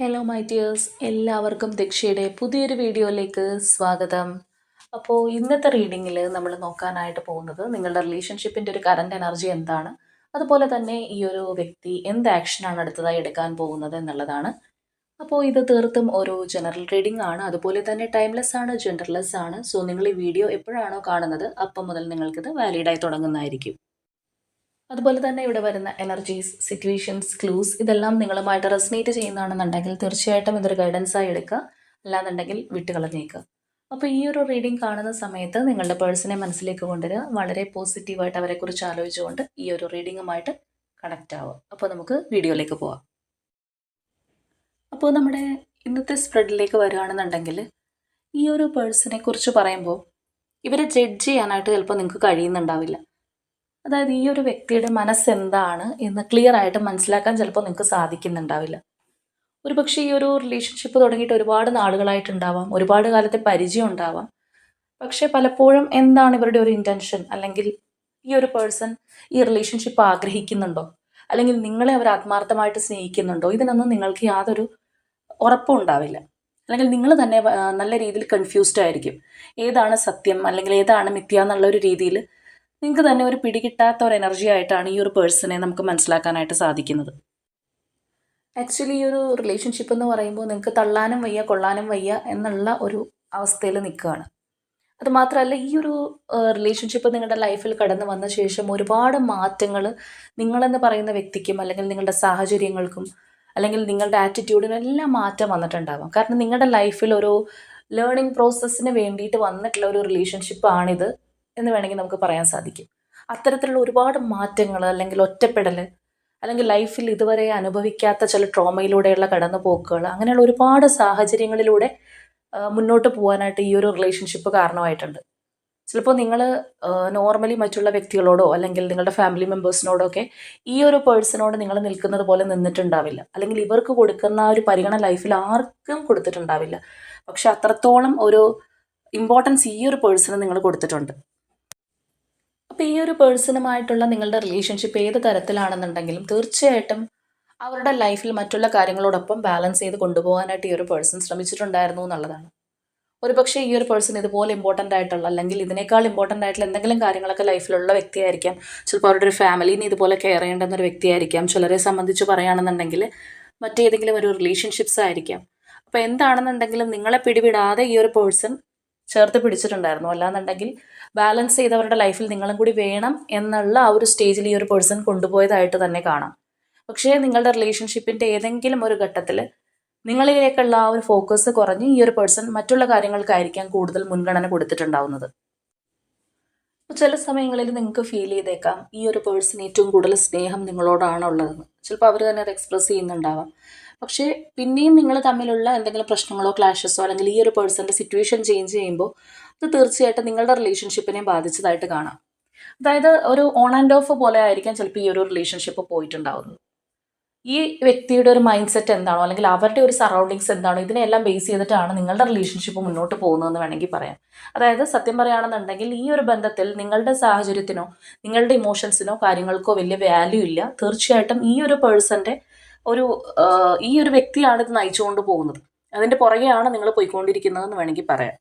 Hello my dears എല്ലാവർക്കും ദക്ഷയുടെ പുതിയൊരു വീഡിയോയിലേക്ക് സ്വാഗതം. അപ്പോൾ ഇന്നത്തെ റീഡിങ്ങിൽ നമ്മൾ നോക്കാനായിട്ട് പോകുന്നത് നിങ്ങളുടെ റിലേഷൻഷിപ്പിന്റെ ഒരു കറണ്ട് എനർജി എന്താണ്? അതുപോലെ തന്നെ ഈ ഒരു വ്യക്തി എന്ത് ആക്ഷനാണ് അടുത്തതായി എടുക്കാൻ പോകുന്നത് എന്നുള്ളതാണ്. അപ്പോൾ ഇത് തീർത്തും ഒരു ജനറൽ റീഡിംഗ് ആണ്. അതുപോലെ തന്നെ ടൈംലെസ് ആണ് ജെൻഡർലെസ് ആണ്. സോ നിങ്ങൾ ഈ വീഡിയോ എപ്പോഴാണോ കാണുന്നത് അപ്പം മുതൽ നിങ്ങൾക്കിത് വാലിഡായി തുടങ്ങുന്നതായിരിക്കും. അതുപോലെ തന്നെ ഇവിടെ വരുന്ന എനർജീസ് സിറ്റുവേഷൻസ് ക്ലൂസ് ഇതെല്ലാം നിങ്ങളുമായിട്ട് റെസിനേറ്റ് ചെയ്യുന്നതാണെന്നുണ്ടെങ്കിൽ തീർച്ചയായിട്ടും ഇതൊരു ഗൈഡൻസ് ആയി എടുക്കുക. അല്ലാന്നുണ്ടെങ്കിൽ വിട്ടുകളഞ്ഞേക്കുക. അപ്പോൾ ഈ ഒരു റീഡിംഗ് കാണുന്ന സമയത്ത് നിങ്ങളുടെ പേഴ്സണെ മനസ്സിലേക്ക് കൊണ്ടുവരിക. വളരെ പോസിറ്റീവായിട്ട് അവരെക്കുറിച്ച് ആലോചിച്ചുകൊണ്ട് ഈ ഒരു റീഡിങ്ങുമായിട്ട് കണക്റ്റ് ആവുക. അപ്പോൾ നമുക്ക് വീഡിയോയിലേക്ക് പോവാം. അപ്പോൾ നമ്മുടെ ഇന്നത്തെ സ്പ്രെഡിലേക്ക് വരികയാണെന്നുണ്ടെങ്കിൽ ഈ ഒരു പേഴ്സണെ കുറിച്ച് പറയുമ്പോൾ ഇവരെ ജഡ്ജ് ചെയ്യാനായിട്ട് ചിലപ്പോൾ നിങ്ങൾക്ക് കഴിയുന്നുണ്ടാവില്ല. അതായത് ഈ ഒരു വ്യക്തിയുടെ മനസ്സെന്താണ് എന്ന് ക്ലിയർ ആയിട്ട് മനസ്സിലാക്കാൻ ചിലപ്പോൾ നിങ്ങൾക്ക് സാധിക്കുന്നുണ്ടാവില്ല. ഒരു പക്ഷേ ഈ ഒരു റിലേഷൻഷിപ്പ് തുടങ്ങിയിട്ട് ഒരുപാട് നാളുകളായിട്ടുണ്ടാവാം ഒരുപാട് കാലത്തെ പരിചയം ഉണ്ടാവാം. പക്ഷേ പലപ്പോഴും എന്താണ് ഇവരുടെ ഒരു ഇന്റൻഷൻ അല്ലെങ്കിൽ ഈ ഒരു പേഴ്സൺ ഈ റിലേഷൻഷിപ്പ് ആഗ്രഹിക്കുന്നുണ്ടോ? അല്ലെങ്കിൽ നിങ്ങളെ അവർ ആത്മാർത്ഥമായിട്ട് സ്നേഹിക്കുന്നുണ്ടോ? ഇതിനൊന്നും നിങ്ങൾക്ക് യാതൊരു ഉറപ്പും ഉണ്ടാവില്ല. അല്ലെങ്കിൽ നിങ്ങൾ തന്നെ നല്ല രീതിയിൽ കൺഫ്യൂസ്ഡ് ആയിരിക്കും. ഏതാണ് സത്യം? അല്ലെങ്കിൽ ഏതാണ് മിഥ്യ എന്നുള്ള ഒരു രീതിയിൽ നിങ്ങൾക്ക് തന്നെ ഒരു പിടികിട്ടാത്ത ഒരു എനർജി ആയിട്ടാണ് ഈ ഒരു പേഴ്സണെ നമുക്ക് മനസ്സിലാക്കാനായിട്ട് സാധിക്കുന്നത്. ആക്ച്വലി ഈ ഒരു റിലേഷൻഷിപ്പ് എന്ന് പറയുമ്പോൾ നിങ്ങൾക്ക് തള്ളാനും വയ്യ കൊള്ളാനും വയ്യ എന്നുള്ള ഒരു അവസ്ഥയിൽ നിൽക്കുകയാണ്. അതുമാത്രമല്ല ഈ ഒരു റിലേഷൻഷിപ്പ് നിങ്ങളുടെ ലൈഫിൽ കടന്നു വന്ന ശേഷം ഒരുപാട് മാറ്റങ്ങൾ നിങ്ങളെന്ന് പറയുന്ന വ്യക്തിക്കും അല്ലെങ്കിൽ നിങ്ങളുടെ സാഹചര്യങ്ങൾക്കും അല്ലെങ്കിൽ നിങ്ങളുടെ ആറ്റിറ്റ്യൂഡിനും എല്ലാം മാറ്റം വന്നിട്ടുണ്ടാവാം. കാരണം നിങ്ങളുടെ ലൈഫിൽ ഒരു ലേണിംഗ് പ്രോസസ്സിന് വേണ്ടിയിട്ട് വന്നിട്ടുള്ള ഒരു റിലേഷൻഷിപ്പ് ആണിത്. എന്ന് വേണമെങ്കിൽ നമുക്ക് പറയാൻ സാധിക്കും. അത്തരത്തിലുള്ള ഒരുപാട് മാറ്റങ്ങൾ അല്ലെങ്കിൽ ഒറ്റപ്പെടൽ അല്ലെങ്കിൽ ലൈഫിൽ ഇതുവരെ അനുഭവിക്കാത്ത ചില ട്രോമയിലൂടെയുള്ള കടന്നുപോക്കുകൾ അങ്ങനെയുള്ള ഒരുപാട് സാഹചര്യങ്ങളിലൂടെ മുന്നോട്ട് പോകാനായിട്ട് ഈ ഒരു റിലേഷൻഷിപ്പ് കാരണമായിട്ടുണ്ട്. ചിലപ്പോൾ നിങ്ങൾ നോർമലി മറ്റുള്ള വ്യക്തികളോടോ അല്ലെങ്കിൽ നിങ്ങളുടെ ഫാമിലി മെമ്പേഴ്സിനോടോ ഒക്കെ ഈ ഒരു പേഴ്സണോട് നിങ്ങൾ നിൽക്കുന്നത് പോലെ നിന്നിട്ടുണ്ടാവില്ല. അല്ലെങ്കിൽ ഇവർക്ക് കൊടുക്കുന്ന ഒരു പരിഗണന ലൈഫിൽ ആർക്കും കൊടുത്തിട്ടുണ്ടാവില്ല. പക്ഷെ അത്രത്തോളം ഒരു ഇമ്പോർട്ടൻസ് ഈ ഒരു പേഴ്സണ് നിങ്ങൾ കൊടുത്തിട്ടുണ്ട്. അപ്പോൾ ഈ ഒരു പേഴ്സണുമായിട്ടുള്ള നിങ്ങളുടെ റിലേഷൻഷിപ്പ് ഏത് തരത്തിലാണെന്നുണ്ടെങ്കിലും തീർച്ചയായിട്ടും അവരുടെ ലൈഫിൽ മറ്റുള്ള കാര്യങ്ങളോടൊപ്പം ബാലൻസ് ചെയ്ത് കൊണ്ടുപോകാനായിട്ട് ഈ ഒരു പേഴ്സൺ ശ്രമിച്ചിട്ടുണ്ടായിരുന്നു എന്നുള്ളതാണ്. ഒരുപക്ഷെ ഈ ഒരു പേഴ്സൺ ഇതുപോലെ ഇമ്പോർട്ടന്റ് ആയിട്ടുള്ള അല്ലെങ്കിൽ ഇതിനേക്കാൾ ഇമ്പോർട്ടന്റ് ആയിട്ടുള്ള എന്തെങ്കിലും കാര്യങ്ങളൊക്കെ ലൈഫിലുള്ള വ്യക്തിയായിരിക്കാം. ചിലപ്പോൾ അവരുടെ ഒരു ഫാമിലിനെ ഇതുപോലെ കെയർ ചെയ്യേണ്ടുന്ന ഒരു വ്യക്തിയായിരിക്കാം. ചിലരെ സംബന്ധിച്ച് പറയുകയാണെന്നുണ്ടെങ്കിൽ മറ്റേതെങ്കിലും ഒരു റിലേഷൻഷിപ്സ് ആയിരിക്കാം. അപ്പോൾ എന്താണെന്നുണ്ടെങ്കിലും നിങ്ങളെ പിടിവിടാതെ ഈ ഒരു പേഴ്സൺ ചേർത്ത് പിടിച്ചിട്ടുണ്ടായിരുന്നു. അല്ലാന്നുണ്ടെങ്കിൽ ബാലൻസ് ചെയ്തവരുടെ ലൈഫിൽ നിങ്ങളും കൂടി വേണം എന്നുള്ള ആ ഒരു സ്റ്റേജിൽ ഈ ഒരു പേഴ്സൺ കൊണ്ടുപോയതായിട്ട് തന്നെ കാണാം. പക്ഷേ നിങ്ങളുടെ റിലേഷൻഷിപ്പിന്റെ ഏതെങ്കിലും ഒരു ഘട്ടത്തിൽ നിങ്ങളിലേക്കുള്ള ആ ഒരു ഫോക്കസ് കുറഞ്ഞ് ഈ ഒരു പേഴ്സൺ മറ്റുള്ള കാര്യങ്ങൾക്കായിരിക്കാം കൂടുതൽ മുൻഗണന കൊടുത്തിട്ടുണ്ടാവുന്നത്. ചില സമയങ്ങളിൽ നിങ്ങൾക്ക് ഫീൽ ചെയ്തേക്കാം ഈ ഒരു പേഴ്സൺ ഏറ്റവും കൂടുതൽ സ്നേഹം നിങ്ങളോടാണ് ഉള്ളതെന്ന് ചിലപ്പോൾ അവർ തന്നെ അത് എക്സ്പ്രസ് ചെയ്യുന്നുണ്ടാവാം. പക്ഷേ പിന്നെയും നിങ്ങൾ തമ്മിലുള്ള എന്തെങ്കിലും പ്രശ്നങ്ങളോ ക്ലാഷസോ അല്ലെങ്കിൽ ഈ ഒരു പേഴ്സന്റെ സിറ്റുവേഷൻ ചേഞ്ച് ചെയ്യുമ്പോൾ അത് തീർച്ചയായിട്ടും നിങ്ങളുടെ റിലേഷൻഷിപ്പിനെ ബാധിച്ചതായിട്ട് കാണാം. അതായത് ഒരു ഓൺ ആൻഡ് ഓഫ് പോലെ ആയിരിക്കാം ചിലപ്പോൾ ഈ ഒരു റിലേഷൻഷിപ്പ് പോയിട്ടുണ്ടാവുന്നത്. ഈ വ്യക്തിയുടെ ഒരു മൈൻഡ് സെറ്റ് എന്താണോ അല്ലെങ്കിൽ അവരുടെ ഒരു സറൗണ്ടിങ്സ് എന്താണോ ഇതിനെല്ലാം ബേസ് ചെയ്തിട്ടാണ് നിങ്ങളുടെ റിലേഷൻഷിപ്പ് മുന്നോട്ട് പോകുന്നതെന്ന് വേണമെങ്കിൽ പറയാം. അതായത് സത്യം പറയുകയാണെന്നുണ്ടെങ്കിൽ ഈ ഒരു ബന്ധത്തിൽ നിങ്ങളുടെ സാഹചര്യത്തിനോ നിങ്ങളുടെ ഇമോഷൻസിനോ കാര്യങ്ങൾക്കോ വലിയ വാല്യൂ ഇല്ല. തീർച്ചയായിട്ടും ഈ ഒരു പേഴ്സന്റെ ഒരു ഈ ഒരു വ്യക്തിയാണ് ഇത് നയിച്ചുകൊണ്ട് പോകുന്നത്. അതിന്റെ പുറകെയാണ് നിങ്ങൾ പോയിക്കൊണ്ടിരിക്കുന്നതെന്ന് വേണമെങ്കിൽ പറയാം.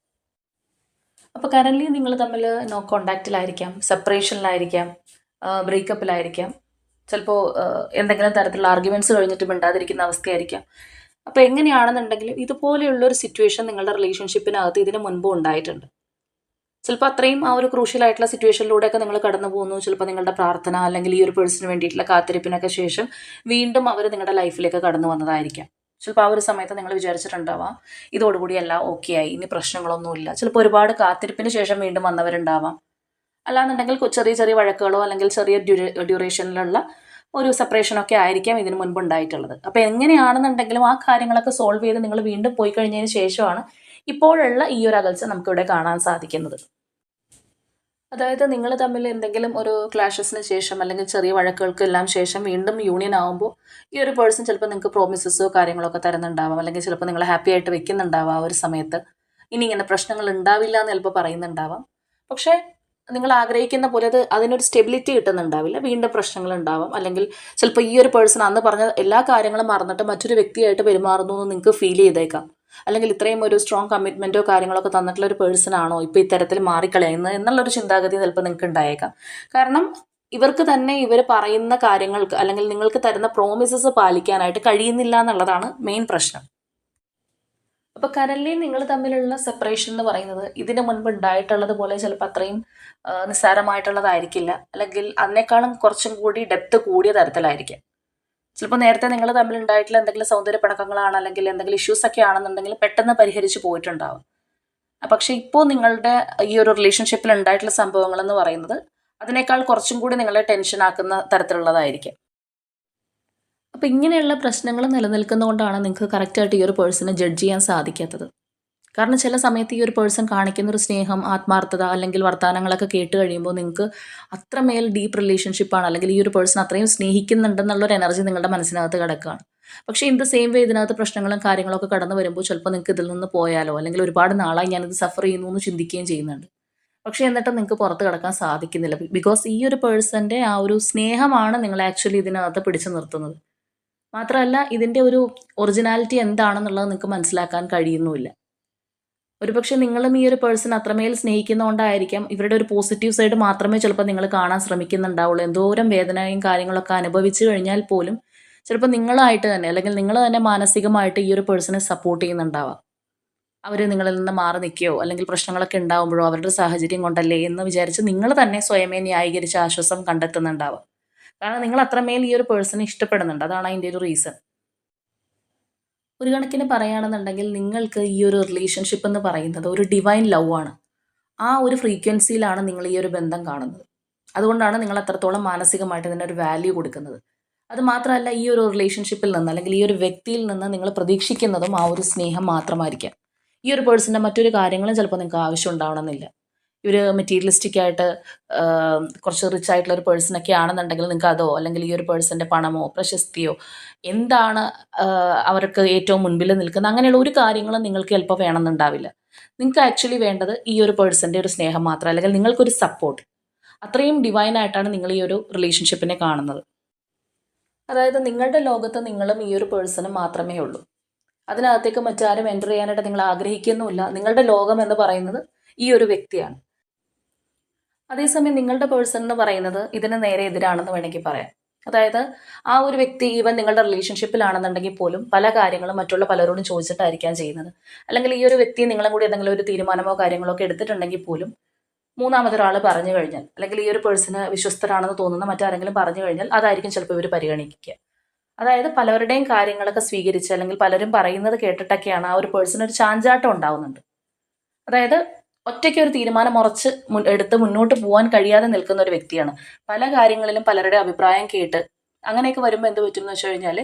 അപ്പോൾ കറന്റ്ലി നിങ്ങൾ തമ്മിൽ നോ കോണ്ടാക്റ്റിലായിരിക്കാം സെപ്പറേഷനിലായിരിക്കാം ബ്രേക്കപ്പിലായിരിക്കാം ചിലപ്പോൾ എന്തെങ്കിലും തരത്തിലുള്ള ആർഗ്യുമെന്റ്സ് കഴിഞ്ഞിട്ട് മിണ്ടാതിരിക്കുന്ന അവസ്ഥയായിരിക്കാം. അപ്പോൾ എങ്ങനെയാണെന്നുണ്ടെങ്കിലും ഇതുപോലെയുള്ള ഒരു സിറ്റുവേഷൻ നിങ്ങളുടെ റിലേഷൻഷിപ്പിനകത്ത് ഇതിന് മുൻപ് ഉണ്ടായിട്ടുണ്ട്. ചിലപ്പോൾ അത്രയും ആ ഒരു ക്രൂഷ്യൽ ആയിട്ടുള്ള സിറ്റുവേഷനിലൂടെയൊക്കെ നിങ്ങൾ കടന്നു പോകുന്നു. ചിലപ്പോൾ നിങ്ങളുടെ പ്രാർത്ഥന അല്ലെങ്കിൽ ഈ ഒരു പേഴ്സണിന് വേണ്ടിയിട്ടുള്ള കാത്തിരിപ്പിനൊക്കെ ശേഷം വീണ്ടും അവർ നിങ്ങളുടെ ലൈഫിലേക്ക് കടന്നു വന്നതായിരിക്കാം. ചിലപ്പോൾ ആ ഒരു സമയത്ത് നിങ്ങൾ വിചാരിച്ചിട്ടുണ്ടാവാം ഇതോടുകൂടി എല്ലാം ഓക്കെ ആയി ഇനി പ്രശ്നങ്ങളൊന്നുമില്ല. ചിലപ്പോൾ ഒരുപാട് കാത്തിരിപ്പിന് ശേഷം വീണ്ടും വന്നവരുണ്ടാവാം. അല്ലാന്നുണ്ടെങ്കിൽ ചെറിയ ചെറിയ വഴക്കുകളോ അല്ലെങ്കിൽ ചെറിയ ഡ്യൂ ഡ്യൂറേഷനിലുള്ള ഒരു സെപ്പറേഷനൊക്കെ ആയിരിക്കാം ഇതിന് മുൻപ് ഉണ്ടായിട്ടുള്ളത്. അപ്പോൾ എങ്ങനെയാണെന്നുണ്ടെങ്കിലും ആ കാര്യങ്ങളൊക്കെ സോൾവ് ചെയ്ത് നിങ്ങൾ വീണ്ടും പോയി കഴിഞ്ഞതിന് ശേഷമാണ് ഇപ്പോഴുള്ള ഈ ഒരു അകൽച്ച നമുക്കിവിടെ കാണാൻ സാധിക്കുന്നത്. അതായത് നിങ്ങൾ തമ്മിൽ എന്തെങ്കിലും ഒരു ക്ലാഷസിന് ശേഷം അല്ലെങ്കിൽ ചെറിയ വഴക്കുകൾക്കെല്ലാം ശേഷം വീണ്ടും യൂണിയൻ ആകുമ്പോൾ ഈ ഒരു പേഴ്സൺ ചിലപ്പോൾ നിങ്ങൾക്ക് പ്രോമിസസോ കാര്യങ്ങളൊക്കെ തരുന്നുണ്ടാവാം. അല്ലെങ്കിൽ ചിലപ്പോൾ നിങ്ങൾ ഹാപ്പി ആയിട്ട് വെക്കുന്നുണ്ടാവാം ആ ഒരു സമയത്ത്. ഇനി ഇങ്ങനെ പ്രശ്നങ്ങൾ ഉണ്ടാവില്ല എന്ന് ചിലപ്പോൾ പറയുന്നുണ്ടാവാം. പക്ഷേ നിങ്ങൾ ആഗ്രഹിക്കുന്ന പോലെ അത് അതിനൊരു സ്റ്റെബിലിറ്റി കിട്ടുന്നുണ്ടാവില്ല. വീണ്ടും പ്രശ്നങ്ങൾ ഉണ്ടാവാം. അല്ലെങ്കിൽ ചിലപ്പോൾ ഈ ഒരു പേഴ്സൺ അന്ന് പറഞ്ഞ എല്ലാ കാര്യങ്ങളും മറന്നിട്ട് മറ്റൊരു വ്യക്തിയായിട്ട് പെരുമാറുന്നു എന്ന് നിങ്ങൾക്ക് ഫീൽ ചെയ്തേക്കാം. അല്ലെങ്കിൽ ഇത്രയും ഒരു സ്ട്രോങ് കമ്മിറ്റ്മെന്റോ കാര്യങ്ങളൊക്കെ തന്നിട്ടുള്ള ഒരു പേഴ്സൺ ആണോ ഇപ്പോൾ ഇത്തരത്തിൽ മാറിക്കളയുന്നത് എന്നുള്ളൊരു ചിന്താഗതി ചിലപ്പോൾ നിങ്ങൾക്ക് ഉണ്ടായേക്കാം. കാരണം ഇവർക്ക് തന്നെ ഇവർ പറയുന്ന കാര്യങ്ങൾക്ക് അല്ലെങ്കിൽ നിങ്ങൾക്ക് തരുന്ന പ്രോമിസസ് പാലിക്കാനായിട്ട് കഴിയുന്നില്ല എന്നുള്ളതാണ് മെയിൻ പ്രശ്നം. അപ്പോൾ കരലി നിങ്ങൾ തമ്മിലുള്ള സെപ്പറേഷൻ എന്ന് പറയുന്നത് ഇതിനു മുൻപ് ഉണ്ടായിട്ടുള്ളത് പോലെ ചിലപ്പോൾ അത്രയും നിസ്സാരമായിട്ടുള്ളതായിരിക്കില്ല. അല്ലെങ്കിൽ അതിനേക്കാളും കുറച്ചും കൂടി ഡെപ്ത് കൂടിയ തരത്തിലായിരിക്കും. ചിലപ്പോൾ നേരത്തെ നിങ്ങൾ തമ്മിൽ ഉണ്ടായിട്ടുള്ള എന്തെങ്കിലും സൗന്ദര്യ പണക്കങ്ങളാണ് അല്ലെങ്കിൽ എന്തെങ്കിലും ഇഷ്യൂസ് ഒക്കെ ആണെന്നുണ്ടെങ്കിൽ പെട്ടെന്ന് പരിഹരിച്ച് പോയിട്ടുണ്ടാവും. പക്ഷെ ഇപ്പോൾ നിങ്ങളുടെ ഈ ഒരു റിലേഷൻഷിപ്പിൽ ഉണ്ടായിട്ടുള്ള സംഭവങ്ങൾ എന്ന് പറയുന്നത് അതിനേക്കാൾ കുറച്ചും കൂടി നിങ്ങളെ ടെൻഷൻ ആക്കുന്ന തരത്തിലുള്ളതായിരിക്കും. അപ്പോൾ ഇങ്ങനെയുള്ള പ്രശ്നങ്ങൾ നിലനിൽക്കുന്നതുകൊണ്ടാണ് നിങ്ങൾക്ക് കറക്റ്റായിട്ട് ഈ ഒരു പേഴ്സണെ ജഡ്ജ് ചെയ്യാൻ സാധിക്കാത്തത്. കാരണം ചില സമയത്ത് ഈ ഒരു പേഴ്സൺ കാണിക്കുന്ന ഒരു സ്നേഹം ആത്മാർത്ഥത അല്ലെങ്കിൽ വർത്തമാനങ്ങളൊക്കെ കേട്ട് കഴിയുമ്പോൾ നിങ്ങൾക്ക് അത്രമേൽ ഡീപ്പ് റിലേഷൻഷിപ്പാണ് അല്ലെങ്കിൽ ഈ ഒരു പേഴ്സൺ അത്രയും സ്നേഹിക്കുന്നുണ്ടെന്നുള്ളൊരു എനർജി നിങ്ങളുടെ മനസ്സിനകത്ത് കിടക്കുകയാണ്. പക്ഷേ ഇൻ സെയിം വേ ഇതിനകത്ത് പ്രശ്നങ്ങളും കാര്യങ്ങളൊക്കെ കടന്നു വരുമ്പോൾ ചിലപ്പോൾ നിങ്ങൾക്ക് ഇതിൽ നിന്ന് പോയാലോ അല്ലെങ്കിൽ ഒരുപാട് നാളായി ഞാനിത് സഫർ ചെയ്യുന്നു എന്ന് ചിന്തിക്കുകയും ചെയ്യുന്നുണ്ട്. പക്ഷെ എന്നിട്ട് നിങ്ങൾക്ക് പുറത്ത് കിടക്കാൻ സാധിക്കുന്നില്ല. ബിക്കോസ് ഈ ഒരു പേഴ്സന്റെ ആ ഒരു സ്നേഹമാണ് നിങ്ങളെ ആക്ച്വലി ഇതിനകത്ത് പിടിച്ചു നിർത്തുന്നത്. മാത്രമല്ല ഇതിന്റെ ഒരു ഒറിജിനാലിറ്റി എന്താണെന്നുള്ളത് നിങ്ങൾക്ക് മനസ്സിലാക്കാൻ കഴിയുന്നുമില്ല. ഒരുപക്ഷെ നിങ്ങളും ഈ ഒരു പേഴ്സൺ അത്രമേൽ സ്നേഹിക്കുന്നതുകൊണ്ടായിരിക്കാം ഇവരുടെ ഒരു പോസിറ്റീവ് സൈഡ് മാത്രമേ ചിലപ്പോൾ നിങ്ങൾ കാണാൻ ശ്രമിക്കുന്നുണ്ടാവുള്ളൂ. എന്തോരം വേദനയും കാര്യങ്ങളൊക്കെ അനുഭവിച്ചു കഴിഞ്ഞാൽ പോലും ചിലപ്പോൾ നിങ്ങളായിട്ട് തന്നെ അല്ലെങ്കിൽ നിങ്ങൾ തന്നെ മാനസികമായിട്ട് ഈ ഒരു പേഴ്സണെ സപ്പോർട്ട് ചെയ്യുന്നുണ്ടാവാം. അവർ നിങ്ങളിൽ നിന്ന് മാറി നിൽക്കുകയോ അല്ലെങ്കിൽ പ്രശ്നങ്ങളൊക്കെ ഉണ്ടാവുമ്പോഴോ അവരുടെ സാഹചര്യം കൊണ്ടല്ലേ എന്ന് വിചാരിച്ച് നിങ്ങൾ തന്നെ സ്വയമേ ന്യായീകരിച്ച് ആശ്വാസം കണ്ടെത്തുന്നുണ്ടാവാം. കാരണം നിങ്ങൾ അത്രമേൽ ഈ ഒരു പേഴ്സണെ ഇഷ്ടപ്പെടുന്നുണ്ട്. അതാണ് അതിന്റെ ഒരു റീസൺ ഒരു കണക്കിന് പറയുകയാണെന്നുണ്ടെങ്കിൽ നിങ്ങൾക്ക് ഈ ഒരു റിലേഷൻഷിപ്പ് എന്ന് പറയുന്നത് ഒരു ഡിവൈൻ ലവ് ആണ്. ആ ഒരു ഫ്രീക്വൻസിയിലാണ് നിങ്ങൾ ഈ ഒരു ബന്ധം കാണുന്നത്. അതുകൊണ്ടാണ് നിങ്ങൾ അത്രത്തോളം മാനസികമായിട്ട് ഇതിനൊരു വാല്യൂ കൊടുക്കുന്നത്. അത് മാത്രമല്ല ഈ ഒരു റിലേഷൻഷിപ്പിൽ നിന്ന് അല്ലെങ്കിൽ ഈ ഒരു വ്യക്തിയിൽ നിന്ന് നിങ്ങൾ പ്രതീക്ഷിക്കുന്നതും ആ ഒരു സ്നേഹം മാത്രമായിരിക്കാം. ഈ ഒരു പേഴ്സന്റെ മറ്റൊരു കാര്യങ്ങളും ചിലപ്പോൾ നിങ്ങൾക്ക് ആവശ്യം ഉണ്ടാവണമെന്നില്ല. ഇവർ മെറ്റീരിയലിസ്റ്റിക് ആയിട്ട് കുറച്ച് റിച്ച് ആയിട്ടുള്ള ഒരു പേഴ്സണൊക്കെ ആണെന്നുണ്ടെങ്കിൽ നിങ്ങൾക്ക് അതോ അല്ലെങ്കിൽ ഈ ഒരു പേഴ്സന്റെ പണമോ പ്രശസ്തിയോ എന്താണ് അവർക്ക് ഏറ്റവും മുൻപിൽ നിൽക്കുന്നത്? അങ്ങനെയുള്ള ഒരു കാര്യങ്ങളും നിങ്ങൾക്ക് ചിലപ്പോൾ വേണമെന്നുണ്ടാവില്ല. നിങ്ങൾക്ക് ആക്ച്വലി വേണ്ടത് ഈ ഒരു പേഴ്സന്റെ ഒരു സ്നേഹം മാത്രം അല്ലെങ്കിൽ നിങ്ങൾക്കൊരു സപ്പോർട്ട് അത്രയും ഡിവൈൻ ആയിട്ടാണ് നിങ്ങൾ ഈ ഒരു റിലേഷൻഷിപ്പിനെ കാണുന്നത്. അതായത് നിങ്ങളുടെ ലോകത്ത് നിങ്ങളും ഈ ഒരു പേഴ്സണും മാത്രമേ ഉള്ളൂ. അതിനകത്തേക്ക് മറ്റാരും എന്റർ ചെയ്യാനായിട്ട് നിങ്ങൾ ആഗ്രഹിക്കുന്നുമില്ല. നിങ്ങളുടെ ലോകം എന്ന് പറയുന്നത് ഈ ഒരു വ്യക്തിയാണ്. അതേസമയം നിങ്ങളുടെ പേഴ്സൺ എന്ന് പറയുന്നത് ഇതിന് നേരെ എതിരാണെന്ന് വേണമെങ്കിൽ പറയാം. അതായത് ആ ഒരു വ്യക്തി ഈവൻ നിങ്ങളുടെ റിലേഷൻഷിപ്പിലാണെന്നുണ്ടെങ്കിൽ പോലും പല കാര്യങ്ങളും മറ്റുള്ള പലരോടും ചോദിച്ചിട്ടായിരിക്കാം ചെയ്യുന്നത്. അല്ലെങ്കിൽ ഈ ഒരു വ്യക്തി നിങ്ങളും കൂടി എന്തെങ്കിലും ഒരു തീരുമാനമോ കാര്യങ്ങളോ ഒക്കെ എടുത്തിട്ടുണ്ടെങ്കിൽ പോലും മൂന്നാമതൊരാൾ പറഞ്ഞു കഴിഞ്ഞാൽ അല്ലെങ്കിൽ ഈ ഒരു പേഴ്സണ് വിശ്വസ്തരാണെന്ന് തോന്നുന്ന മറ്റാരെങ്കിലും പറഞ്ഞു കഴിഞ്ഞാൽ അതായിരിക്കും ചിലപ്പോൾ ഇവർ പരിഗണിക്കുക. അതായത് പലരുടെയും കാര്യങ്ങളൊക്കെ സ്വീകരിച്ച് അല്ലെങ്കിൽ പലരും പറയുന്നത് കേട്ടിട്ടൊക്കെയാണ് ആ ഒരു പേഴ്സൺ ഒരു ചാഞ്ചാട്ടം ഉണ്ടാവുന്നുണ്ട്. അതായത് ഒറ്റയ്ക്ക് ഒരു തീരുമാനം ഉറച്ച് എടുത്ത് മുന്നോട്ട് പോകാൻ കഴിയാതെ നിൽക്കുന്ന ഒരു വ്യക്തിയാണ്. പല കാര്യങ്ങളിലും പലരുടെ അഭിപ്രായം കേട്ട് അങ്ങനെയൊക്കെ വരുമ്പോൾ എന്ത് പറ്റും എന്ന് വെച്ച് കഴിഞ്ഞാൽ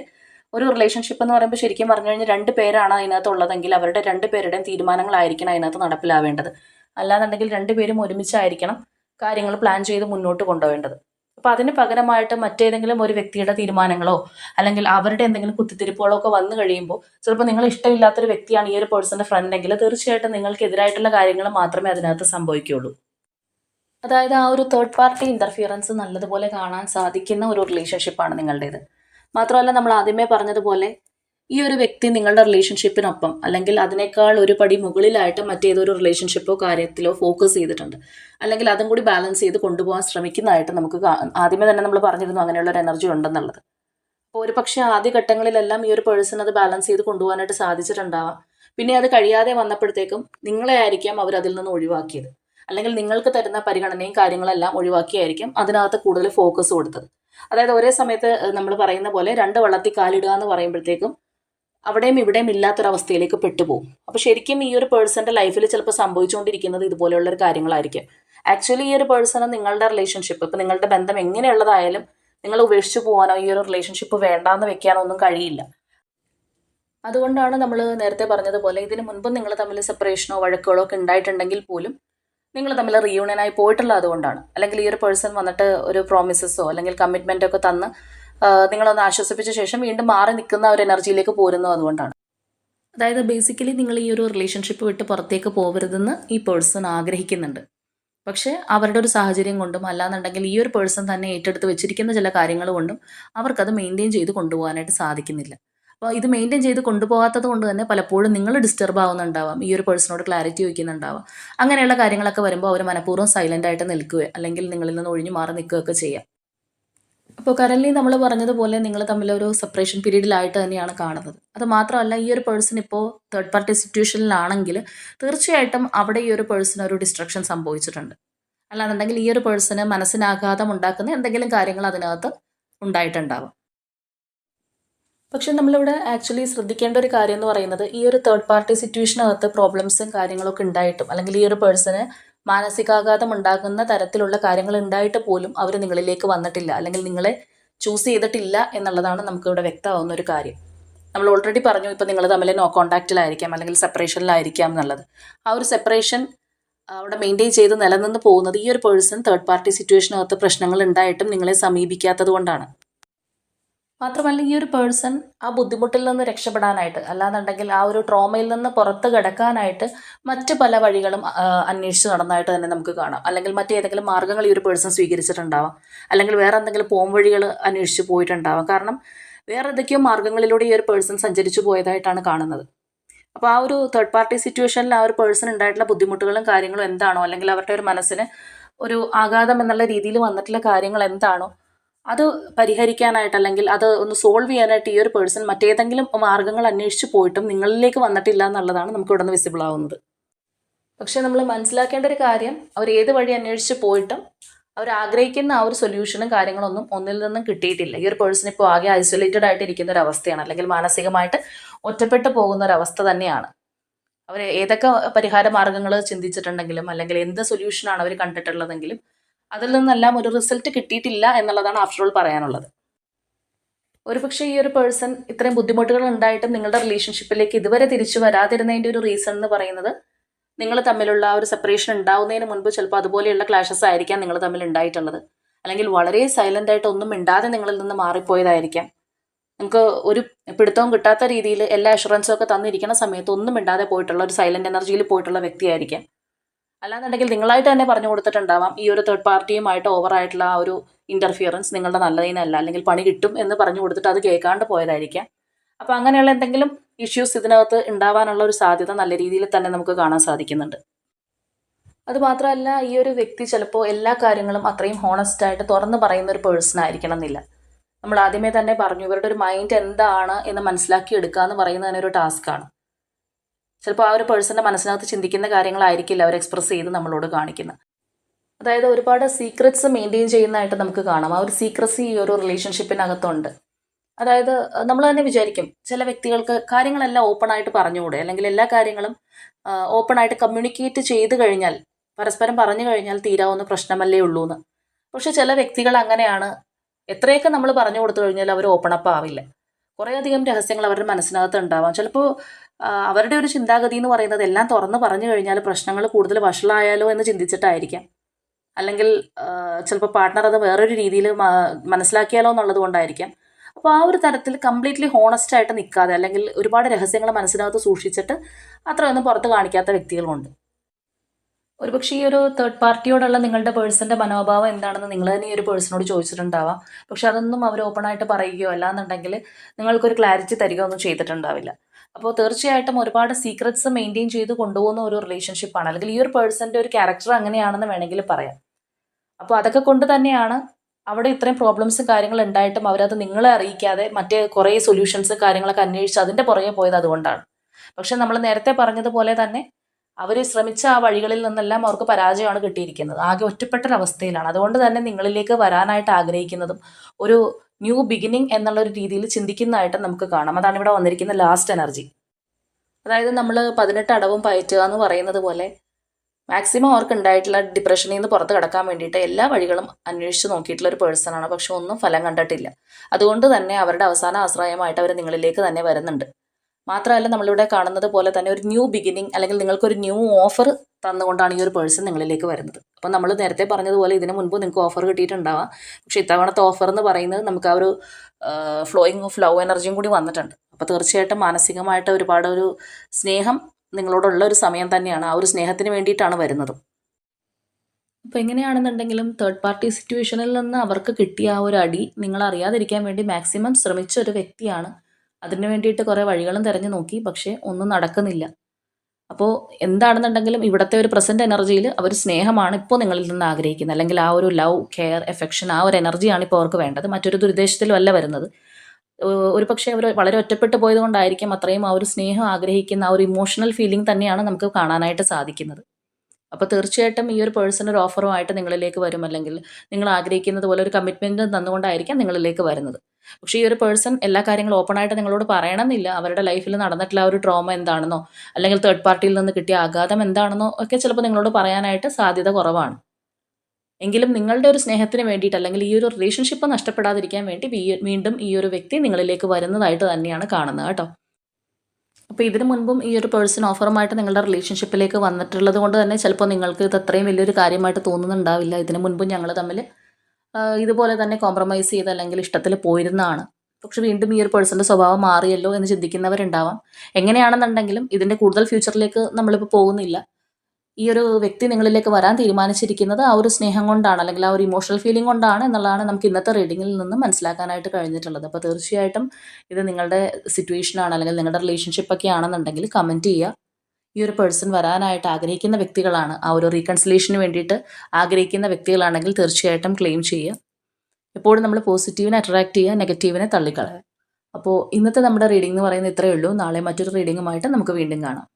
ഒരു റിലേഷൻഷിപ്പ് എന്ന് പറയുമ്പോൾ ശരിക്കും പറഞ്ഞു കഴിഞ്ഞാൽ രണ്ട് പേരാണ് അതിനകത്ത് ഉള്ളതെങ്കിൽ അവരുടെ രണ്ട് പേരുടെയും തീരുമാനങ്ങളായിരിക്കണം അതിനകത്ത് നടപ്പിലാവേണ്ടത്. അല്ലാന്നുണ്ടെങ്കിൽ രണ്ടുപേരും ഒരുമിച്ചായിരിക്കണം കാര്യങ്ങൾ പ്ലാൻ ചെയ്ത് മുന്നോട്ട് കൊണ്ടുപോകേണ്ടത്. അപ്പോൾ അതിന് പകരമായിട്ട് മറ്റേതെങ്കിലും ഒരു വ്യക്തിയുടെ തീരുമാനങ്ങളോ അല്ലെങ്കിൽ അവരുടെ എന്തെങ്കിലും കുത്തിത്തിരിപ്പുകളോ ഒക്കെ വന്നു കഴിയുമ്പോൾ ചിലപ്പോൾ നിങ്ങൾ ഇഷ്ടമില്ലാത്തൊരു വ്യക്തിയാണ് ഈ ഒരു പേഴ്സന്റെ ഫ്രണ്ട് എങ്കിൽ തീർച്ചയായിട്ടും നിങ്ങൾക്ക് എതിരായിട്ടുള്ള കാര്യങ്ങൾ മാത്രമേ അതിനകത്ത് സംഭവിക്കുകയുള്ളൂ. അതായത് ആ ഒരു തേർഡ് പാർട്ടി ഇന്റർഫിയറൻസ് നല്ലതുപോലെ കാണാൻ സാധിക്കുന്ന ഒരു റിലേഷൻഷിപ്പാണ് നിങ്ങളുടേത്. മാത്രമല്ല നമ്മൾ ആദ്യമേ പറഞ്ഞതുപോലെ ഈ ഒരു വ്യക്തി നിങ്ങളുടെ റിലേഷൻഷിപ്പിനൊപ്പം അല്ലെങ്കിൽ അതിനേക്കാൾ ഒരു പടി മുകളിലായിട്ട് മറ്റേതൊരു റിലേഷൻഷിപ്പോ കാര്യത്തിലോ ഫോക്കസ് ചെയ്തിട്ടുണ്ട്. അല്ലെങ്കിൽ അതും കൂടി ബാലൻസ് ചെയ്ത് കൊണ്ടുപോകാൻ ശ്രമിക്കുന്നതായിട്ട് നമുക്ക് ആദ്യമേ തന്നെ നമ്മൾ പറഞ്ഞിരുന്നു അങ്ങനെയുള്ള ഒരു എനർജി ഉണ്ടെന്നുള്ളത്. അപ്പോൾ ഒരു പക്ഷേ ആദ്യ ഘട്ടങ്ങളിലെല്ലാം ഈ ഒരു പേഴ്സൺ അത് ബാലൻസ് ചെയ്ത് കൊണ്ടുപോകാനായിട്ട് സാധിച്ചിട്ടുണ്ടാവാം. പിന്നെ അത് കഴിയാതെ വന്നപ്പോഴത്തേക്കും നിങ്ങളെ ആയിരിക്കാം അവർ അതിൽ നിന്ന് ഒഴിവാക്കിയത്. അല്ലെങ്കിൽ നിങ്ങൾക്ക് തരുന്ന പരിഗണനയും കാര്യങ്ങളെല്ലാം ഒഴിവാക്കിയായിരിക്കും അതിനകത്ത് കൂടുതൽ ഫോക്കസ് കൊടുത്തത്. അതായത് ഒരേ സമയത്ത് നമ്മൾ പറയുന്ന പോലെ രണ്ട് വള്ളത്തിൽ കാലിടുക എന്ന് പറയുമ്പോഴത്തേക്കും അവിടെയും ഇവിടെയും ഇല്ലാത്തൊരവസ്ഥയിലേക്ക് പെട്ടുപോകും. അപ്പോൾ ശരിക്കും ഈ ഒരു പേഴ്സന്റെ ലൈഫിൽ ചിലപ്പോൾ സംഭവിച്ചുകൊണ്ടിരിക്കുന്നത് ഇതുപോലെയുള്ള ഒരു കാര്യങ്ങളായിരിക്കും. ആക്ച്വലി ഈ ഒരു പേഴ്സണ് നിങ്ങളുടെ റിലേഷൻഷിപ്പ് ഇപ്പം നിങ്ങളുടെ ബന്ധം എങ്ങനെയുള്ളതായാലും നിങ്ങൾ ഉപേക്ഷിച്ച് പോകാനോ ഈ ഒരു റിലേഷൻഷിപ്പ് വേണ്ടാന്ന് വെക്കാനോ ഒന്നും കഴിയില്ല. അതുകൊണ്ടാണ് നമ്മൾ നേരത്തെ പറഞ്ഞതുപോലെ ഇതിന് മുൻപ് നിങ്ങൾ തമ്മിൽ സെപ്പറേഷനോ വഴക്കുകളോ ഒക്കെ ഉണ്ടായിട്ടുണ്ടെങ്കിൽ പോലും നിങ്ങൾ തമ്മിൽ റീയൂണിയനായി പോയിട്ടുള്ളത് അതുകൊണ്ടാണ് അല്ലെങ്കിൽ ഈ ഒരു പേഴ്സൺ വന്നിട്ട് ഒരു പ്രോമിസസോ അല്ലെങ്കിൽ കമ്മിറ്റ്മെന്റ് ഒക്കെ തന്ന് നിങ്ങളൊന്ന് ആശ്വസിപ്പിച്ച ശേഷം വീണ്ടും മാറി നിൽക്കുന്ന ഒരു എനർജിയിലേക്ക് പോരുന്നു അതുകൊണ്ടാണ്. അതായത് ബേസിക്കലി നിങ്ങൾ ഈ ഒരു റിലേഷൻഷിപ്പ് വിട്ട് പുറത്തേക്ക് പോകരുതെന്ന് ഈ പേഴ്സൺ ആഗ്രഹിക്കുന്നുണ്ട്. പക്ഷേ അവരുടെ ഒരു സാഹചര്യം കൊണ്ടും അല്ലാന്നുണ്ടെങ്കിൽ ഈ ഒരു പേഴ്സൺ തന്നെ ഏറ്റെടുത്ത് വെച്ചിരിക്കുന്ന ചില കാര്യങ്ങൾ കൊണ്ടും അവർക്കത് മെയിന്റെയിൻ ചെയ്ത് കൊണ്ടുപോകാനായിട്ട് സാധിക്കുന്നില്ല. അപ്പോൾ ഇത് മെയിന്റെയിൻ ചെയ്ത് കൊണ്ടുപോകാത്തത് കൊണ്ട് തന്നെ പലപ്പോഴും നിങ്ങൾ ഡിസ്റ്റർബ് ആവുന്നുണ്ടാവാം. ഈ ഒരു പേഴ്സണോട് ക്ലാരിറ്റി ചോദിക്കുന്നുണ്ടാവാം. അങ്ങനെയുള്ള കാര്യങ്ങളൊക്കെ വരുമ്പോൾ അവർ മനഃപൂർവം സൈലന്റ് ആയിട്ട് നിൽക്കുകയോ അല്ലെങ്കിൽ നിങ്ങളിൽ നിന്ന് ഒഴിഞ്ഞു മാറി നിൽക്കുകയൊക്കെ ചെയ്യാം. അപ്പോൾ കറൻലി നമ്മൾ പറഞ്ഞതുപോലെ നിങ്ങൾ തമ്മിൽ ഒരു സെപ്പറേഷൻ പീരീഡിലായിട്ട് തന്നെയാണ് കാണുന്നത്. അത് മാത്രമല്ല ഈ ഒരു പേഴ്സൺ ഇപ്പോൾ തേർഡ് പാർട്ടി സിറ്റുവേഷനിലാണെങ്കിൽ തീർച്ചയായിട്ടും അവിടെ ഈ ഒരു പേഴ്സൺ ഒരു ഡിസ്ട്രക്ഷൻ സംഭവിച്ചിട്ടുണ്ട്. അല്ലാന്നുണ്ടെങ്കിൽ ഈ ഒരു പേഴ്സണ് മനസ്സിനാഘാതം ഉണ്ടാക്കുന്ന എന്തെങ്കിലും കാര്യങ്ങൾ അതിനകത്ത് ഉണ്ടായിട്ടുണ്ടാവും. പക്ഷെ നമ്മളിവിടെ ആക്ച്വലി ശ്രദ്ധിക്കേണ്ട ഒരു കാര്യം എന്ന് പറയുന്നത് ഈ ഒരു തേർഡ് പാർട്ടി സിറ്റുവേഷനകത്ത് പ്രോബ്ലംസും കാര്യങ്ങളൊക്കെ ഉണ്ടായിട്ടും അല്ലെങ്കിൽ ഈ ഒരു പേഴ്സണ് മാനസികാഘാതം ഉണ്ടാക്കുന്ന തരത്തിലുള്ള കാര്യങ്ങൾ ഉണ്ടായിട്ട് പോലും അവർ നിങ്ങളിലേക്ക് വന്നിട്ടില്ല. അല്ലെങ്കിൽ നിങ്ങളെ ചൂസ് ചെയ്തിട്ടില്ല എന്നുള്ളതാണ് നമുക്ക് ഇവിടെ വ്യക്തമാവുന്ന ഒരു കാര്യം. നമ്മൾ ഓൾറെഡി പറഞ്ഞു ഇപ്പോൾ നിങ്ങൾ തമ്മിൽ നോ കോൺടാക്റ്റിലായിരിക്കാം അല്ലെങ്കിൽ സെപ്പറേഷനിലായിരിക്കാം എന്നുള്ളത്. ആ ഒരു സെപ്പറേഷൻ അവിടെ മെയിന്റെയിൻ ചെയ്ത് നിലനിന്ന് പോകുന്നത് ഈ ഒരു പേഴ്സൺ തേർഡ് പാർട്ടി സിറ്റുവേഷനകത്ത് പ്രശ്നങ്ങൾ ഉണ്ടായിട്ടും നിങ്ങളെ സമീപിക്കാത്തത് കൊണ്ടാണ്. മാത്രമല്ല ഈ ഒരു പേഴ്സൺ ആ ബുദ്ധിമുട്ടിൽ നിന്ന് രക്ഷപ്പെടാനായിട്ട് അല്ലാന്നുണ്ടെങ്കിൽ ആ ഒരു ട്രോമയിൽ നിന്ന് പുറത്ത് കിടക്കാനായിട്ട് മറ്റ് പല വഴികളും അന്വേഷിച്ച് നടന്നതായിട്ട് തന്നെ നമുക്ക് കാണാം. അല്ലെങ്കിൽ മറ്റേതെങ്കിലും മാർഗങ്ങൾ ഈ ഒരു പേഴ്സൺ സ്വീകരിച്ചിട്ടുണ്ടാവാം. അല്ലെങ്കിൽ വേറെ എന്തെങ്കിലും പോം വഴികൾ അന്വേഷിച്ച് പോയിട്ടുണ്ടാവാം. കാരണം വേറെ ഏതൊക്കെയോ മാർഗങ്ങളിലൂടെ ഈ ഒരു പേഴ്സൺ സഞ്ചരിച്ചു പോയതായിട്ടാണ് കാണുന്നത്. അപ്പോൾ ആ ഒരു തേർഡ് പാർട്ടി സിറ്റുവേഷനിൽ ആ ഒരു പേഴ്സൺ ഉണ്ടായിട്ടുള്ള ബുദ്ധിമുട്ടുകളും കാര്യങ്ങളും എന്താണോ അല്ലെങ്കിൽ അവരുടെ ഒരു മനസ്സിന് ഒരു ആഘാതം എന്നുള്ള രീതിയിൽ വന്നിട്ടുള്ള കാര്യങ്ങൾ എന്താണോ അത് പരിഹരിക്കാനായിട്ട് അല്ലെങ്കിൽ അത് ഒന്ന് സോൾവ് ചെയ്യാനായിട്ട് ഈ ഒരു പേഴ്സൺ മറ്റേതെങ്കിലും മാർഗങ്ങൾ അന്വേഷിച്ച് പോയിട്ടും നിങ്ങളിലേക്ക് വന്നിട്ടില്ല എന്നുള്ളതാണ് നമുക്ക് ഇവിടെ നിന്ന് വിസിബിൾ ആവുന്നത്. പക്ഷെ നമ്മൾ മനസ്സിലാക്കേണ്ട ഒരു കാര്യം അവർ ഏത് വഴി അന്വേഷിച്ച് പോയിട്ടും അവർ ആഗ്രഹിക്കുന്ന ആ ഒരു സൊല്യൂഷനും കാര്യങ്ങളൊന്നും ഒന്നിൽ നിന്നും കിട്ടിയിട്ടില്ല. ഈ ഒരു പേഴ്സൺ ഇപ്പോൾ ആകെ ഐസൊലേറ്റഡ് ആയിട്ട് ഇരിക്കുന്ന ഒരു അവസ്ഥയാണ് അല്ലെങ്കിൽ മാനസികമായിട്ട് ഒറ്റപ്പെട്ടു പോകുന്ന ഒരു അവസ്ഥ തന്നെയാണ്. അവർ ഏതൊക്കെ പരിഹാര മാർഗങ്ങൾ ചിന്തിച്ചിട്ടുണ്ടെങ്കിലും അല്ലെങ്കിൽ എന്ത് സൊല്യൂഷനാണ് അവർ കണ്ടിട്ടുള്ളതെങ്കിലും അതിൽ നിന്നെല്ലാം ഒരു റിസൾട്ട് കിട്ടിയിട്ടില്ല എന്നുള്ളതാണ് ആഫ്റ്റർ ഓൾ പറയാനുള്ളത്. ഒരുപക്ഷെ ഈ ഒരു പേഴ്സൺ ഇത്രയും ബുദ്ധിമുട്ടുകൾ ഉണ്ടായിട്ടും നിങ്ങളുടെ റിലേഷൻഷിപ്പിലേക്ക് ഇതുവരെ തിരിച്ചു വരാതിരുന്നതിന്റെ ഒരു റീസൺ എന്ന് പറയുന്നത് നിങ്ങൾ തമ്മിലുള്ള ആ ഒരു സെപ്പറേഷൻ ഉണ്ടാവുന്നതിന് മുൻപ് ചിലപ്പോൾ അതുപോലെയുള്ള ക്ലാഷസ് ആയിരിക്കാം നിങ്ങൾ തമ്മിൽ ഉണ്ടായിട്ടുള്ളത്. അല്ലെങ്കിൽ വളരെ സൈലന്റ് ആയിട്ട് ഒന്നും മിണ്ടാതെ നിങ്ങളിൽ നിന്ന് മാറിപ്പോയതായിരിക്കാം. നിങ്ങൾക്ക് ഒരു പിടുത്തവും കിട്ടാത്ത രീതിയിൽ എല്ലാ അഷുറൻസും ഒക്കെ തന്നിരിക്കുന്ന സമയത്ത് ഒന്നും മിണ്ടാതെ പോയിട്ടുള്ള ഒരു സൈലന്റ് എനർജിയിൽ പോയിട്ടുള്ള വ്യക്തിയായിരിക്കാം. അല്ലാന്നുണ്ടെങ്കിൽ നിങ്ങളായിട്ട് തന്നെ പറഞ്ഞു കൊടുത്തിട്ടുണ്ടാവാം ഈ ഒരു തേർഡ് പാർട്ടിയുമായിട്ട് ഓവറായിട്ടുള്ള ആ ഒരു ഇന്റർഫിയറൻസ് നിങ്ങളുടെ നല്ലതിനല്ല അല്ലെങ്കിൽ പണി കിട്ടും എന്ന് പറഞ്ഞു കൊടുത്തിട്ട് അത് കേൾക്കാണ്ട് പോയതായിരിക്കാം. അപ്പോൾ അങ്ങനെയുള്ള എന്തെങ്കിലും ഇഷ്യൂസ് ഇതിനകത്ത് ഉണ്ടാവാനുള്ള ഒരു സാധ്യത നല്ല രീതിയിൽ തന്നെ നമുക്ക് കാണാൻ സാധിക്കുന്നുണ്ട്. അത് മാത്രമല്ല ഈ ഒരു വ്യക്തി ചിലപ്പോൾ എല്ലാ കാര്യങ്ങളും അത്രയും ഹോണസ്റ്റ് ആയിട്ട് തുറന്നു പറയുന്ന ഒരു പേഴ്സൺ ആയിരിക്കണം എന്നില്ല. നമ്മൾ ആദ്യമേ തന്നെ പറഞ്ഞു ഇവരുടെ ഒരു മൈൻഡ് എന്താണ് എന്ന് മനസ്സിലാക്കി എടുക്കുക എന്ന് പറയുന്നത് തന്നെ ഒരു ടാസ്ക്കാണ് ചിലപ്പോൾ ആ ഒരു പേഴ്സന്റെ മനസ്സിനകത്ത് ചിന്തിക്കുന്ന കാര്യങ്ങളായിരിക്കില്ല അവർ എക്സ്പ്രസ് ചെയ്ത് നമ്മളോട് കാണിക്കുന്നത്. അതായത് ഒരുപാട് സീക്രറ്റ്സ് മെയിന്റെയിൻ ചെയ്യുന്നതായിട്ട് നമുക്ക് കാണാം. ആ ഒരു സീക്രസി ഈ ഒരു റിലേഷൻഷിപ്പിനകത്തുണ്ട് അതായത് നമ്മൾ തന്നെ വിചാരിക്കും ചില വ്യക്തികൾക്ക് കാര്യങ്ങളെല്ലാം ഓപ്പൺ ആയിട്ട് പറഞ്ഞുകൂടെ? അല്ലെങ്കിൽ എല്ലാ കാര്യങ്ങളും ഓപ്പൺ ആയിട്ട് കമ്മ്യൂണിക്കേറ്റ് ചെയ്ത് കഴിഞ്ഞാൽ പരസ്പരം പറഞ്ഞു കഴിഞ്ഞാൽ തീരാവുന്ന പ്രശ്നമല്ലേ ഉള്ളൂ എന്ന് പക്ഷെ ചില വ്യക്തികൾ അങ്ങനെയാണ്. എത്രയൊക്കെ നമ്മൾ പറഞ്ഞു കൊടുത്തു കഴിഞ്ഞാൽ അവർ ഓപ്പൺ അപ്പ് ആവില്ല. കുറേയധികം രഹസ്യങ്ങൾ അവരുടെ മനസ്സിനകത്ത് ഉണ്ടാവാം. ചിലപ്പോൾ അവരുടെ ഒരു ചിന്താഗതി എന്ന് പറയുന്നത് എല്ലാം തുറന്ന് പറഞ്ഞു കഴിഞ്ഞാൽ പ്രശ്നങ്ങൾ കൂടുതൽ വഷളായാലോ എന്ന് ചിന്തിച്ചിട്ടായിരിക്കാം. അല്ലെങ്കിൽ ചിലപ്പോൾ പാർട്ട്ണർ അത് വേറൊരു രീതിയിൽ മനസ്സിലാക്കിയാലോ എന്നുള്ളത് കൊണ്ടായിരിക്കാം. അപ്പോൾ ആ ഒരു തരത്തിൽ കംപ്ലീറ്റ്ലി ഹോണസ്റ്റ് ആയിട്ട് നിൽക്കാതെ അല്ലെങ്കിൽ ഒരുപാട് രഹസ്യങ്ങൾ മനസ്സിനകത്ത് സൂക്ഷിച്ചിട്ട് അത്രയൊന്നും പുറത്ത് കാണിക്കാത്ത വ്യക്തികളുണ്ട്. ഒരുപക്ഷെ ഈ ഒരു തേർഡ് പാർട്ടിയോടുള്ള നിങ്ങളുടെ പേഴ്സന്റെ മനോഭാവം എന്താണെന്ന് നിങ്ങൾ തന്നെ ഈ ഒരു പേഴ്സണോട് ചോദിച്ചിട്ടുണ്ടാവാം. പക്ഷെ അതൊന്നും അവർ ഓപ്പൺ ആയിട്ട് പറയുകയോ അല്ലാന്നുണ്ടെങ്കിൽ നിങ്ങൾക്കൊരു ക്ലാരിറ്റി തരികയോ ഒന്നും ചെയ്തിട്ടുണ്ടാവില്ല. അപ്പോൾ തീർച്ചയായിട്ടും ഒരുപാട് സീക്രറ്റ്സ് മെയിന്റെയിൻ ചെയ്ത് കൊണ്ടുപോകുന്ന ഒരു റിലേഷൻഷിപ്പാണ് അല്ലെങ്കിൽ ഈ ഒരു പേഴ്സന്റെ ഒരു ക്യാരക്ടർ അങ്ങനെയാണെന്ന് വേണമെങ്കിൽ പറയാം. അപ്പോൾ അതൊക്കെ കൊണ്ട് തന്നെയാണ് അവിടെ ഇത്രയും പ്രോബ്ലംസും കാര്യങ്ങളും ഉണ്ടായിട്ടും അവരത് നിങ്ങളെ അറിയിക്കാതെ മറ്റേ കുറേ സൊല്യൂഷൻസ് കാര്യങ്ങളൊക്കെ അന്വേഷിച്ച് അതിന്റെ പുറകെ പോയത് അതുകൊണ്ടാണ്. പക്ഷെ നമ്മൾ നേരത്തെ പറഞ്ഞതുപോലെ തന്നെ അവർ ശ്രമിച്ച ആ വഴികളിൽ നിന്നെല്ലാം അവർക്ക് പരാജയമാണ് കിട്ടിയിരിക്കുന്നത്. ആകെ ഒറ്റപ്പെട്ടൊരവസ്ഥയിലാണ്. അതുകൊണ്ട് തന്നെ നിങ്ങളിലേക്ക് വരാനായിട്ട് ആഗ്രഹിക്കുന്നതും ഒരു ന്യൂ ബിഗിനിങ് എന്നുള്ള ഒരു രീതിയിൽ ചിന്തിക്കുന്നതായിട്ട് നമുക്ക് കാണാം. അതാണ് ഇവിടെ വന്നിരിക്കുന്ന ലാസ്റ്റ് എനർജി അതായത് നമ്മൾ പതിനെട്ട് അടവും പയറ്റുക എന്ന് പറയുന്നത് പോലെ മാക്സിമം അവർക്ക് ഉണ്ടായിട്ടുള്ള ഡിപ്രഷനിൽ നിന്ന് പുറത്ത് കടക്കാൻ വേണ്ടിയിട്ട് എല്ലാ വഴികളും അന്വേഷിച്ച് നോക്കിയിട്ടുള്ള ഒരു പേഴ്സണാണ് പക്ഷെ ഒന്നും ഫലം കണ്ടിട്ടില്ല. അതുകൊണ്ട് തന്നെ അവരുടെ അവസാന ആശ്രയമായിട്ട് അവർ നിങ്ങളിലേക്ക് തന്നെ വരുന്നുണ്ട്. മാത്രമല്ല നമ്മളിവിടെ കാണുന്നത് പോലെ തന്നെ ഒരു ന്യൂ ബിഗിനിങ് അല്ലെങ്കിൽ നിങ്ങൾക്കൊരു ന്യൂ ഓഫർ തന്നുകൊണ്ടാണ് ഈ ഒരു പേഴ്സൺ നിങ്ങളിലേക്ക് വരുന്നത്. അപ്പോൾ നമ്മൾ നേരത്തെ പറഞ്ഞതുപോലെ ഇതിന് മുൻപ് നിങ്ങൾക്ക് ഓഫർ കിട്ടിയിട്ടുണ്ടാവാം. പക്ഷെ ഇത്തവണത്തെ ഓഫർ എന്ന് പറയുന്നത് നമുക്ക് ആ ഒരു ഫ്ലോയിങ് ഫ്ലോ എനർജിയും കൂടി വന്നിട്ടുണ്ട്. അപ്പോൾ തീർച്ചയായിട്ടും മാനസികമായിട്ട് ഒരുപാട് ഒരു സ്നേഹം നിങ്ങളോടുള്ള ഒരു സമയം തന്നെയാണ്. ആ ഒരു സ്നേഹത്തിന് വേണ്ടിയിട്ടാണ് വരുന്നത്. അപ്പോൾ എങ്ങനെയാണെന്നുണ്ടെങ്കിലും തേർഡ് പാർട്ടി സിറ്റുവേഷനിൽ നിന്ന് അവർക്ക് കിട്ടിയ ആ ഒരു അടി നിങ്ങൾ അറിയാതിരിക്കാൻ വേണ്ടി മാക്സിമം ശ്രമിച്ച ഒരു വ്യക്തിയാണ് അതിന് വേണ്ടിയിട്ട് കുറേ വഴികളും തിരഞ്ഞു നോക്കി പക്ഷേ ഒന്നും നടക്കുന്നില്ല. അപ്പോൾ എന്താണെന്നുണ്ടെങ്കിലും ഇവിടുത്തെ ഒരു പ്രസന്റ് എനർജിയിൽ അവർ സ്നേഹമാണ് ഇപ്പോൾ നിങ്ങളിൽ നിന്ന് ആഗ്രഹിക്കുന്നത്. അല്ലെങ്കിൽ ആ ഒരു ലവ് കെയർ എഫെക്ഷൻ ആ ഒരു എനർജിയാണ് ഇപ്പോൾ അവർക്ക് വേണ്ടത്. മറ്റൊരു ദുരുദ്ദേശത്തിലും അല്ല വരുന്നത്. ഒരു പക്ഷേ അവർ വളരെ ഒറ്റപ്പെട്ടു പോയതുകൊണ്ടായിരിക്കും അത്രയും ആ ഒരു സ്നേഹം ആഗ്രഹിക്കുന്ന ആ ഒരു ഇമോഷണൽ ഫീലിംഗ് തന്നെയാണ് നമുക്ക് കാണാനായിട്ട് സാധിക്കുന്നത്. അപ്പോൾ തീർച്ചയായിട്ടും ഈ ഒരു പേഴ്സൺ ഒരു ഓഫറുമായിട്ട് നിങ്ങളിലേക്ക് വരും. അല്ലെങ്കിൽ നിങ്ങൾ ആഗ്രഹിക്കുന്നത് പോലെ ഒരു കമ്മിറ്റ്മെന്റ് തന്നുകൊണ്ടായിരിക്കാം നിങ്ങളിലേക്ക് വരുന്നത്. പക്ഷേ ഈ ഒരു പേഴ്സൺ എല്ലാ കാര്യങ്ങളും ഓപ്പണായിട്ട് നിങ്ങളോട് പറയണമെന്നില്ല. അവരുടെ ലൈഫിൽ നടന്നിട്ടുള്ള ഒരു ട്രോമ എന്താണെന്നോ അല്ലെങ്കിൽ തേർഡ് പാർട്ടിയിൽ നിന്ന് കിട്ടിയ ആഘാതം എന്താണെന്നോ ഒക്കെ ചിലപ്പോൾ നിങ്ങളോട് പറയാനായിട്ട് സാധ്യത കുറവാണ്. എങ്കിലും നിങ്ങളുടെ ഒരു സ്നേഹത്തിന് വേണ്ടിയിട്ട് അല്ലെങ്കിൽ ഈ ഒരു റിലേഷൻഷിപ്പ് നഷ്ടപ്പെടാതിരിക്കാൻ വേണ്ടി വീണ്ടും ഈ ഒരു വ്യക്തി നിങ്ങളിലേക്ക് വരുന്നതായിട്ട് തന്നെയാണ് കാണുന്നത് കേട്ടോ. അപ്പോൾ ഇതിനു മുൻപും ഈ ഒരു പേഴ്സൺ ഓഫറുമായിട്ട് നിങ്ങളുടെ റിലേഷൻഷിപ്പിലേക്ക് വന്നിട്ടുള്ളത് കൊണ്ട് തന്നെ ചിലപ്പോൾ നിങ്ങൾക്ക് ഇത് അത്രയും വലിയൊരു കാര്യമായിട്ട് തോന്നുന്നുണ്ടാവില്ല. ഇതിനു മുൻപും ഞങ്ങൾ തമ്മിൽ ഇതുപോലെ തന്നെ കോംപ്രമൈസ് ചെയ്ത് അല്ലെങ്കിൽ ഇഷ്ടത്തിൽ പോയിരുന്നതാണ്. പക്ഷെ വീണ്ടും ഈ ഒരു പേഴ്സന്റെ സ്വഭാവം മാറിയല്ലോ എന്ന് ചിന്തിക്കുന്നവരുണ്ടാവാം. എങ്ങനെയാണെന്നുണ്ടെങ്കിലും ഇതിന്റെ കൂടുതൽ ഫ്യൂച്ചറിലേക്ക് നമ്മളിപ്പോൾ പോകുന്നില്ല. ഈ ഒരു വ്യക്തി നിങ്ങളിലേക്ക് വരാൻ തീരുമാനിച്ചിരിക്കുന്നത് ആ ഒരു സ്നേഹം കൊണ്ടാണ് അല്ലെങ്കിൽ ആ ഒരു ഇമോഷണൽ ഫീലിംഗ് കൊണ്ടാണ് എന്നുള്ളതാണ് നമുക്ക് ഇന്നത്തെ റീഡിങ്ങിൽ നിന്ന് മനസ്സിലാക്കാനായിട്ട് കഴിഞ്ഞിട്ടുള്ളത്. അപ്പോൾ തീർച്ചയായിട്ടും ഇത് നിങ്ങളുടെ സിറ്റുവേഷനാണ് അല്ലെങ്കിൽ നിങ്ങളുടെ റിലേഷൻഷിപ്പ് ഒക്കെ ആണെന്നുണ്ടെങ്കിൽ കമന്റ് ചെയ്യുക. ഈ ഒരു പേഴ്സൺ വരാനായിട്ട് ആഗ്രഹിക്കുന്ന വ്യക്തികളാണ് ആ ഒരു റീകൺസിലേഷന് വേണ്ടിയിട്ട് ആഗ്രഹിക്കുന്ന വ്യക്തികളാണെങ്കിൽ തീർച്ചയായിട്ടും ക്ലെയിം ചെയ്യുക. എപ്പോഴും നമ്മൾ പോസിറ്റീവിനെ അട്രാക്ട് ചെയ്യുക നെഗറ്റീവിനെ തള്ളിക്കളയുക. അപ്പോൾ ഇന്നത്തെ നമ്മുടെ റീഡിംഗ് എന്ന് പറയുന്നത് ഇത്രയേ ഉള്ളൂ. നാളെ മറ്റൊരു റീഡിങ്ങുമായിട്ട് നമുക്ക് വീണ്ടും കാണാം.